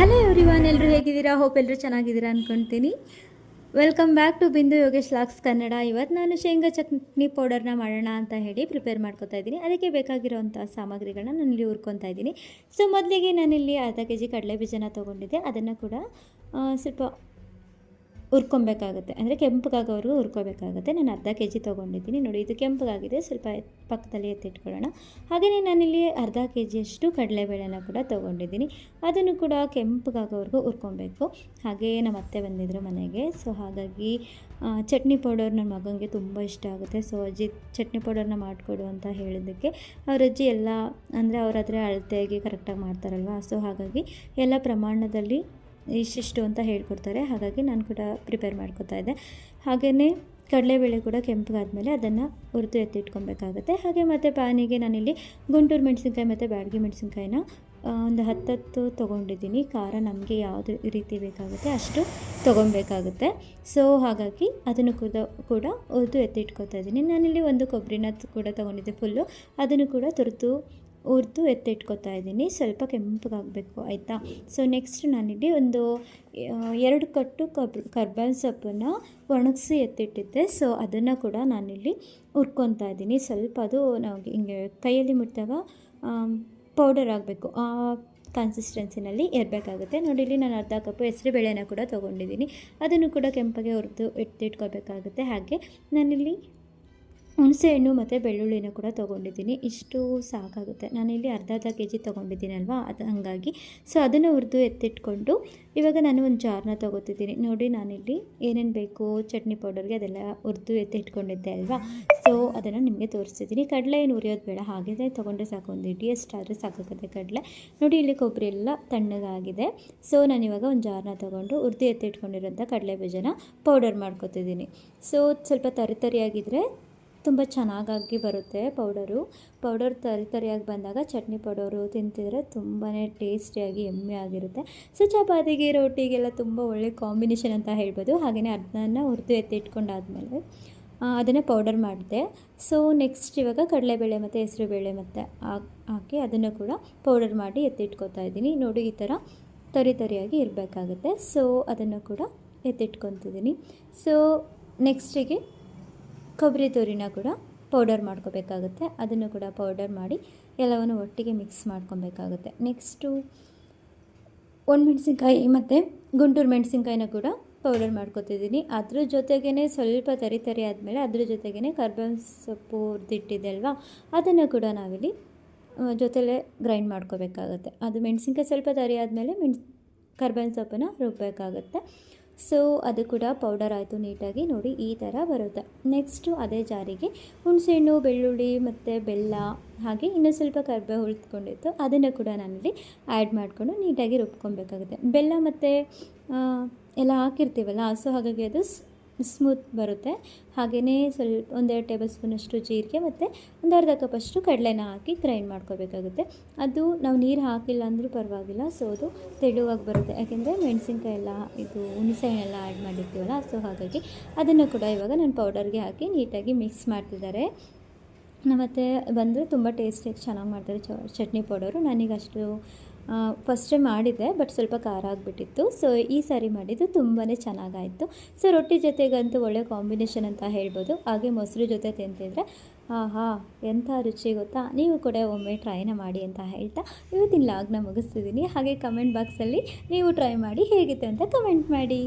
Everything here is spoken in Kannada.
ಹಲೋ ಎವ್ರಿವಾನ್ ಎಲ್ಲರೂ ಹೇಗಿದ್ದೀರಾ? ಹೋಪ್ ಎಲ್ಲರೂ ಚೆನ್ನಾಗಿದ್ದೀರಾ ಅಂದ್ಕೊತೀನಿ ವೆಲ್ಕಮ್ ಬ್ಯಾಕ್ ಟು ಬಿಂದು ಯೋಗೇಶ್ ಲಾಕ್ಸ್ ಕನ್ನಡ. ಇವತ್ತು ನಾನು ಶೇಂಗಾ ಚಟ್ನಿ ಪೌಡರ್ನ ಮಾಡೋಣ ಅಂತ ಹೇಳಿ ಪ್ರಿಪೇರ್ ಮಾಡ್ಕೊತಾ ಇದ್ದೀನಿ. ಅದಕ್ಕೆ ಬೇಕಾಗಿರೋವಂಥ ಸಾಮಗ್ರಿಗಳನ್ನ ನಾನು ಇಲ್ಲಿ ಹುರ್ಕೊತಾ ಇದ್ದೀನಿ. ಸೊ ಮೊದಲಿಗೆ ನಾನಿಲ್ಲಿ ಅರ್ಧ ಕೆ ಜಿ ಕಡಲೆ ಬೀಜನ ತೊಗೊಂಡಿದ್ದೆ. ಅದನ್ನು ಕೂಡ ಸ್ವಲ್ಪ ಹುರ್ಕೊಬೇಕಾಗುತ್ತೆ ಅಂದರೆ ಕೆಂಪಗಾಗೋವರೆಗೂ ಹುರ್ಕೋಬೇಕಾಗುತ್ತೆ ನಾನು ಅರ್ಧ ಕೆ ಜಿ ತೊಗೊಂಡಿದ್ದೀನಿ. ನೋಡಿ, ಇದು ಕೆಂಪಗಾಗಿದೆ. ಸ್ವಲ್ಪ ಪಕ್ಕದಲ್ಲಿ ಎತ್ತಿಟ್ಕೊಳ್ಳೋಣ. ಹಾಗೆಯೇ ನಾನಿಲ್ಲಿ ಅರ್ಧ ಕೆ ಜಿಯಷ್ಟು ಕಡಲೆಬೇಳೆನ ಕೂಡ ತೊಗೊಂಡಿದ್ದೀನಿ. ಅದನ್ನು ಕೂಡ ಕೆಂಪಗಾಗೋವರೆಗೂ ಹುರ್ಕೊಬೇಕು ಹಾಗೆಯೇ ನಮ್ಮ ಅತ್ತೆ ಬಂದಿದ್ದರು ಮನೆಗೆ. ಸೊ, ಹಾಗಾಗಿ ಚಟ್ನಿ ಪೌಡರ್ ನನ್ನ ಮಗನಿಗೆ ತುಂಬ ಇಷ್ಟ ಆಗುತ್ತೆ. ಸೊ ಅಜ್ಜಿ ಚಟ್ನಿ ಪೌಡರ್ನ ಮಾಡಿಕೊಡು ಅಂತ ಹೇಳಿದ್ದಕ್ಕೆ ಅವ್ರ ಅಜ್ಜಿ ಎಲ್ಲ, ಅಂದರೆ ಅವರಾದರೆ ಅಳತೆಯಾಗಿ ಕರೆಕ್ಟಾಗಿ ಮಾಡ್ತಾರಲ್ವ? ಸೊ, ಹಾಗಾಗಿ ಎಲ್ಲ ಪ್ರಮಾಣದಲ್ಲಿ ಇಷ್ಟಿಷ್ಟು ಅಂತ ಹೇಳ್ಕೊಡ್ತಾರೆ. ಹಾಗಾಗಿ ನಾನು ಕೂಡ ಪ್ರಿಪೇರ್ ಮಾಡ್ಕೊತಾ ಇದ್ದೆ. ಹಾಗೆಯೇ ಕಡಲೆಬೇಳೆ ಕೂಡ ಕೆಂಪಗಾದ್ಮೇಲೆ ಅದನ್ನು ಹುರಿದು ಎತ್ತಿಟ್ಕೊಬೇಕಾಗುತ್ತೆ. ಹಾಗೆ ಮತ್ತು ಪಾನಿಗೆ ನಾನಿಲ್ಲಿ ಗುಂಟೂರು ಮೆಣಸಿನ್ಕಾಯಿ ಮತ್ತು ಬ್ಯಾಡಗಿ ಮೆಣಸಿನ್ಕಾಯಿನ ಒಂದು ಹತ್ತತ್ತು ತೊಗೊಂಡಿದ್ದೀನಿ. ಖಾರ ನಮಗೆ ಯಾವುದು ರೀತಿ ಬೇಕಾಗುತ್ತೆ ಅಷ್ಟು ತೊಗೊಬೇಕಾಗುತ್ತೆ. ಸೊ, ಹಾಗಾಗಿ ಅದನ್ನು ಕೂಡ ಕೂಡ ಹುರಿದು ಎತ್ತಿಟ್ಕೊತಾ ಇದ್ದೀನಿ. ನಾನಿಲ್ಲಿ ಒಂದು ಕೊಬ್ಬರಿನ ಕೂಡ ತೊಗೊಂಡಿದ್ದೆ ಫುಲ್ಲು. ಅದನ್ನು ಕೂಡ ತುರಿದು ಹುರಿದು ಎತ್ತಿಟ್ಕೊತಾ ಇದ್ದೀನಿ. ಸ್ವಲ್ಪ ಕೆಂಪಗಾಗಬೇಕು ಆಯಿತಾ? ಸೊ ನೆಕ್ಸ್ಟ್ ನಾನಿಲ್ಲಿ ಒಂದು ಎರಡು ಕಟ್ಟು ಕಬ್ ಕರ್ಬೇವಿನ ಸೊಪ್ಪನ್ನು ಒಣಗಿಸಿ ಎತ್ತಿಟ್ಟಿದ್ದೆ. ಸೊ ಅದನ್ನು ಕೂಡ ನಾನಿಲ್ಲಿ ಹುರ್ಕೊತಾ ಇದ್ದೀನಿ. ಸ್ವಲ್ಪ ಅದು ನಮಗೆ ಹಿಂಗೆ ಕೈಯಲ್ಲಿ ಮುಟ್ಟಿದಾಗ ಪೌಡರ್ ಆಗಬೇಕು. ಆ ಕನ್ಸಿಸ್ಟೆನ್ಸಿನಲ್ಲಿ ಇರಬೇಕಾಗುತ್ತೆ ನೋಡಿ, ಇಲ್ಲಿ ನಾನು ಅರ್ಧ ಕಪ್ಪು ಹೆಸರು ಬೇಳೆನ ಕೂಡ ತೊಗೊಂಡಿದ್ದೀನಿ. ಅದನ್ನು ಕೂಡ ಕೆಂಪಗೆ ಹುರಿದು ಎತ್ತಿಟ್ಕೋಬೇಕಾಗುತ್ತೆ. ಹಾಗೆ ನಾನಿಲ್ಲಿ ಹುಣಸೆಹಣ್ಣು ಮತ್ತು ಬೆಳ್ಳುಳ್ಳಿನ ಕೂಡ ತೊಗೊಂಡಿದ್ದೀನಿ. ಇಷ್ಟು ಸಾಕಾಗುತ್ತೆ. ನಾನಿಲ್ಲಿ ಅರ್ಧ ಅರ್ಧ ಕೆ ಜಿ ತೊಗೊಂಡಿದ್ದೀನಲ್ವಾ ಅದು ಹಾಗಾಗಿ. ಸೊ ಅದನ್ನು ಹುರಿದು ಎತ್ತಿಟ್ಕೊಂಡು ಇವಾಗ ನಾನು ಒಂದು ಜಾರ್ನ ತೊಗೋತಿದ್ದೀನಿ. ನೋಡಿ, ನಾನಿಲ್ಲಿ ಏನೇನು ಬೇಕು? ಚಟ್ನಿ ಪೌಡರ್ಗೆ ಅದೆಲ್ಲ ಹುರಿದು ಎತ್ತಿಟ್ಕೊಂಡಿದ್ದೆ ಅಲ್ವಾ? ಸೊ ಅದನ್ನು ನಿಮಗೆ ತೋರಿಸ್ತಿದ್ದೀನಿ. ಕಡಲೆ ಏನು ಉರಿಯೋದು ಬೇಡ. ಹಾಗೆ ತೊಗೊಂಡ್ರೆ ಸಾಕು. ಒಂದು ಇಡೀ ಎಷ್ಟಾದರೆ ಸಾಕಾಗುತ್ತೆ ಕಡಲೆ. ನೋಡಿ, ಇಲ್ಲಿ ಕೊಬ್ಬರಿ ಎಲ್ಲ ತಣ್ಣಗಾಗಿದೆ. ಸೊ ನಾನಿವಾಗ ಒಂದು ಜಾರ್ನ ತೊಗೊಂಡು ಹುರಿದು ಎತ್ತಿಟ್ಕೊಂಡಿರೋಂಥ ಕಡಲೆ ಬೀಜನ ಪೌಡರ್ ಮಾಡ್ಕೊತಿದ್ದೀನಿ. ಸೊ ಸ್ವಲ್ಪ ತರಿ ತರಿಯಾಗಿದ್ದರೆ ತುಂಬ ಚೆನ್ನಾಗಾಗಿ ಬರುತ್ತೆ ಪೌಡರು. ಪೌಡರ್ ತರಿ ತರಿಯಾಗಿ ಬಂದಾಗ ಚಟ್ನಿ ಪೌಡರು ತಿಂತಿದ್ರೆ ತುಂಬಾ ಟೇಸ್ಟಿಯಾಗಿ ಎಮ್ಮೆ ಆಗಿರುತ್ತೆ. ಸೊ, ಚಪಾತಿಗೆ ರೊಟ್ಟಿಗೆಲ್ಲ ತುಂಬ ಒಳ್ಳೆ ಕಾಂಬಿನೇಷನ್ ಅಂತ ಹೇಳ್ಬೋದು. ಹಾಗೆಯೇ ಅದನ್ನು ಹುರಿದು ಎತ್ತಿಟ್ಕೊಂಡಾದ್ಮೇಲೆ ಅದನ್ನು ಪೌಡರ್ ಮಾಡಿದೆ. ಸೊ, ನೆಕ್ಸ್ಟ್ ಇವಾಗ ಕಡಲೆಬೇಳೆ ಮತ್ತು ಹೆಸರುಬೇಳೆ ಮತ್ತು ಹಾಕಿ ಅದನ್ನು ಕೂಡ ಪೌಡರ್ ಮಾಡಿ ಎತ್ತಿಟ್ಕೊತಾ ಇದ್ದೀನಿ. ನೋಡಿ, ಈ ಥರ ತರಿ ತರಿಯಾಗಿ ಇರಬೇಕಾಗುತ್ತೆ. ಸೊ, ಅದನ್ನು ಕೂಡ ಎತ್ತಿಟ್ಕೊತಿದ್ದೀನಿ. ಸೊ, ನೆಕ್ಸ್ಟಿಗೆ ಕೊಬ್ಬರಿ ತುರಿನ ಕೂಡ ಪೌಡರ್ ಮಾಡ್ಕೋಬೇಕಾಗುತ್ತೆ. ಅದನ್ನು ಕೂಡ ಪೌಡರ್ ಮಾಡಿ ಎಲ್ಲವನ್ನು ಒಟ್ಟಿಗೆ ಮಿಕ್ಸ್ ಮಾಡ್ಕೊಬೇಕಾಗುತ್ತೆ. ನೆಕ್ಸ್ಟು ಒಣಮೆಣ್ಸಿನ್ಕಾಯಿ ಮತ್ತು ಗುಂಟೂರು ಮೆಣಸಿನ್ಕಾಯಿನ ಕೂಡ ಪೌಡರ್ ಮಾಡ್ಕೊತಿದ್ದೀನಿ. ಅದ್ರ ಜೊತೆಗೇ ಸ್ವಲ್ಪ ತರಿ ತರಿ ಆದಮೇಲೆ ಅದ್ರ ಜೊತೆಗೇ ಕರ್ಬೇವಿನ ಸೊಪ್ಪು ಹುರಿದಿಟ್ಟಿದೆ ಅಲ್ವಾ ಅದನ್ನು ಕೂಡ ನಾವಿಲ್ಲಿ ಜೊತೆಲೇ ಗ್ರೈಂಡ್ ಮಾಡ್ಕೋಬೇಕಾಗುತ್ತೆ. ಅದು ಮೆಣಸಿನ್ಕಾಯಿ ಸ್ವಲ್ಪ ತರಿ ಆದಮೇಲೆ ಮೆಣಸ್, ಕರ್ಬೇವಿನ ಸೊಪ್ಪನ್ನು ರುಬ್ಬಬೇಕಾಗುತ್ತೆ ಸೊ ಅದು ಕೂಡ ಪೌಡರ್ ಆಯಿತು ನೀಟಾಗಿ ನೋಡಿ, ಈ ಥರ ಬರುತ್ತೆ. ನೆಕ್ಸ್ಟು ಅದೇ ಜಾರಿಗೆ ಹುಣಸೆಹಣ್ಣು, ಬೆಳ್ಳುಳ್ಳಿ ಮತ್ತು ಬೆಲ್ಲ, ಹಾಗೆ ಇನ್ನೂ ಸ್ವಲ್ಪ ಕರ್ಬೆ ಉಳಿದುಕೊಂಡಿತ್ತು ಅದನ್ನು ಕೂಡ ನಾನಿಲ್ಲಿ ಆ್ಯಡ್ ಮಾಡಿಕೊಂಡು ನೀಟಾಗಿ ರುಬ್ಕೊಬೇಕಾಗುತ್ತೆ. ಬೆಲ್ಲ ಮತ್ತು ಎಲ್ಲ ಹಾಕಿರ್ತೀವಲ್ಲ, ಸೊ ಹಾಗಾಗಿ ಅದು ಸ್ಮೂತ್ ಬರುತ್ತೆ. ಹಾಗೆಯೇ ಸ್ವಲ್ಪ ಒಂದೆರಡು ಟೇಬಲ್ ಸ್ಪೂನಷ್ಟು ಜೀರಿಗೆ ಮತ್ತು ಒಂದು ಅರ್ಧ ಕಪ್ಪಷ್ಟು ಕಡಲೆನ ಹಾಕಿ ಗ್ರೈಂಡ್ ಮಾಡ್ಕೋಬೇಕಾಗುತ್ತೆ. ಅದು ನಾವು ನೀರು ಹಾಕಿಲ್ಲ ಅಂದರೂ ಪರವಾಗಿಲ್ಲ, ಸೊ ಅದು ತೆಳುವಾಗಿ ಬರುತ್ತೆ. ಯಾಕೆಂದರೆ ಮೆಣಸಿನ್ಕಾಯಿ ಎಲ್ಲ, ಇದು ಹುಣಸೆಹಣ್ಣೆಲ್ಲ ಆ್ಯಡ್ ಮಾಡಿರ್ತೀವಲ್ಲ, ಸೊ ಹಾಗಾಗಿ ಅದನ್ನು ಕೂಡ ಇವಾಗ ನಾನು ಪೌಡರ್ಗೆ ಹಾಕಿ ನೀಟಾಗಿ ಮಿಕ್ಸ್ ಮಾಡ್ತಿದ್ದಾರೆ. ಮತ್ತು ಬಂದರೆ ತುಂಬ ಟೇಸ್ಟಿಯಾಗಿ ಚೆನ್ನಾಗಿ ಮಾಡ್ತಾರೆ ಚಟ್ನಿ ಪೌಡರು. ನನಗೆ ಅಷ್ಟು ಫಸ್ಟ್ ಮಾಡಿದ್ದೆ ಬಟ್ ಸ್ವಲ್ಪ ಖಾರ ಆಗಿಬಿಟ್ಟಿತ್ತು. ಸೊ ಈ ಸಾರಿ ಮಾಡಿದ್ದು ತುಂಬಾ ಚೆನ್ನಾಗಾಯಿತು. ಸೊ ರೊಟ್ಟಿ ಜೊತೆಗಂತೂ ಒಳ್ಳೆ ಕಾಂಬಿನೇಷನ್ ಅಂತ ಹೇಳ್ಬೋದು. ಹಾಗೆ ಮೊಸರು ಜೊತೆ ತಿಂತಿದ್ರೆ, ಆಹಾ, ಎಂಥ ರುಚಿ ಗೊತ್ತಾ? ನೀವು ಕೂಡ ಒಮ್ಮೆ ಟ್ರೈನ ಮಾಡಿ ಅಂತ ಹೇಳ್ತಾ, ಇವತ್ತಿನ ಲಾಗ್ನ ಮುಗಿಸ್ತಿದ್ದೀನಿ. ಹಾಗೆ ಕಮೆಂಟ್ ಬಾಕ್ಸಲ್ಲಿ ನೀವು ಟ್ರೈ ಮಾಡಿ ಹೇಗಿತ್ತು ಅಂತ ಕಮೆಂಟ್ ಮಾಡಿ.